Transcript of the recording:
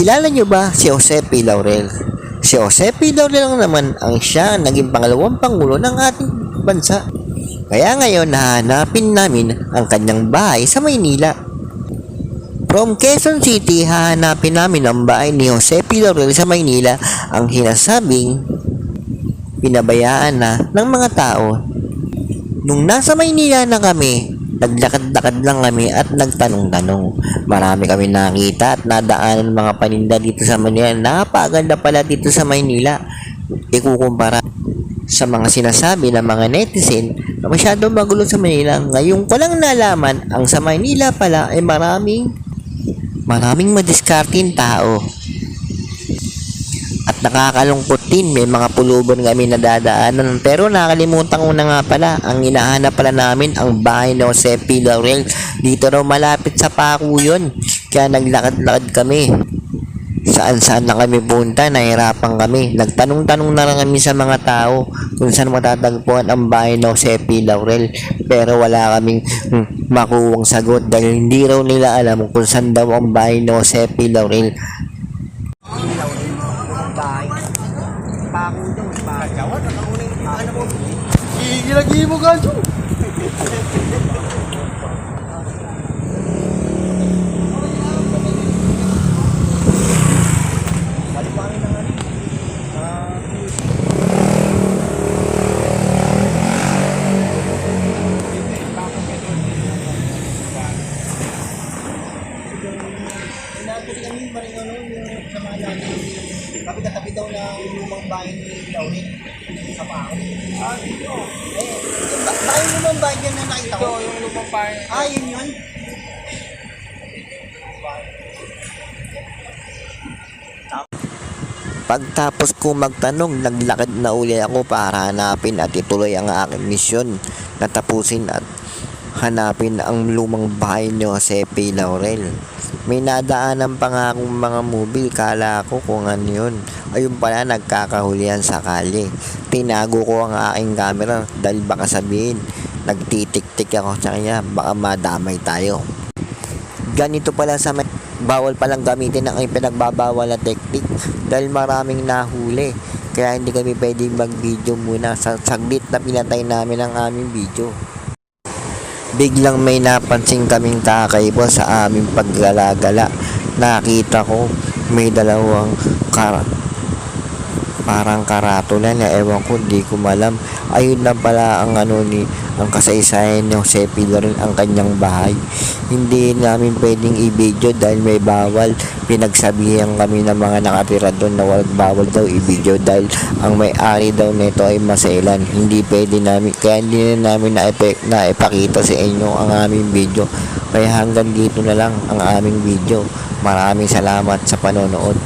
Kilala niyo ba si Jose. Laurel? Si Jose P. Laurel lang naman ang siya naging pangalawang pangulo ng ating bansa. Kaya ngayon nahanapin namin ang kanyang bahay sa Maynila. From Quezon City, hahanapin namin ang bahay ni Jose. Laurel sa Maynila ang hinasabing pinabayaan na ng mga tao. Nung nasa Maynila na kami, naglakad-lakad lang kami at nagtanong-tanong. Marami kami nakita at nadaanan mga paninda dito sa Manila. Napaganda pala dito sa Maynila. Ikukumpara sa mga sinasabi ng mga netizen na masyadong magulo sa Manila. Ngayon ko lang nalaman ang sa Maynila pala ay maraming maraming madiskarting tao. Nakakalungkot din, may mga puluban kami nadadaanan. Pero nakalimutan ko na nga pala, ang hinahanap pala namin ang bahay ni Jose P. Laurel. Dito raw malapit sa Paku yun. Kaya naglakad-lakad kami. Saan saan na kami punta, nahirapan kami. Nagtanong-tanong na lang kami sa mga tao kung saan matatagpuan ang bahay Jose P. Laurel. Pero wala kaming hmm, makuwang sagot dahil hindi raw nila alam kung saan daw ang bahay ni Jose P. Laurel. Gigi lagi mo ganso. Kapit na kapit daw ng lumang bahay ni Laurel sa Paku. Ah, dito. Eh, yung ba- bahay yung lumang bahay yan na nakita Ito, ko? yung lumang pahay. Ah, yun yun. Pagtapos ko magtanong, naglakad na uli ako para hanapin at ituloy ang aking misyon na tapusin at hanapin ang lumang bahay ni Jose P. Laurel. May nadaanan pa nga mga movie, kala ko kung ano yun. Ayun pala, nagkakahulihan sa kalye. Tinago ko ang aking camera dahil baka sabihin, nagtitik-tik ako sa kanya, baka madamay tayo. Ganito pala sa may bawal palang gamitin ang pinagbabawal na technique dahil maraming nahuli. Kaya hindi kami pwedeng mag video muna. Sa saglit na pinatay namin ang aming video biglang may napansin kaming kakaiba sa aming paggalagala. Nakita ko may dalawang kar parang karatula na ewan ko di ko malam. Ayun lang pala ang ano ni ang kasaysayan ni Jose Pilarin ang kanyang bahay. Hindi namin pwedeng i-video dahil may bawal. Pinagsabihan kami ng mga nakatira doon na wag bawal daw i-video dahil ang may-ari daw nito ay maselan. Hindi pwede namin kaya hindi na namin na, na ipakita sa inyo ang aming video. Kaya hanggang dito na lang ang aming video. Maraming salamat sa panonood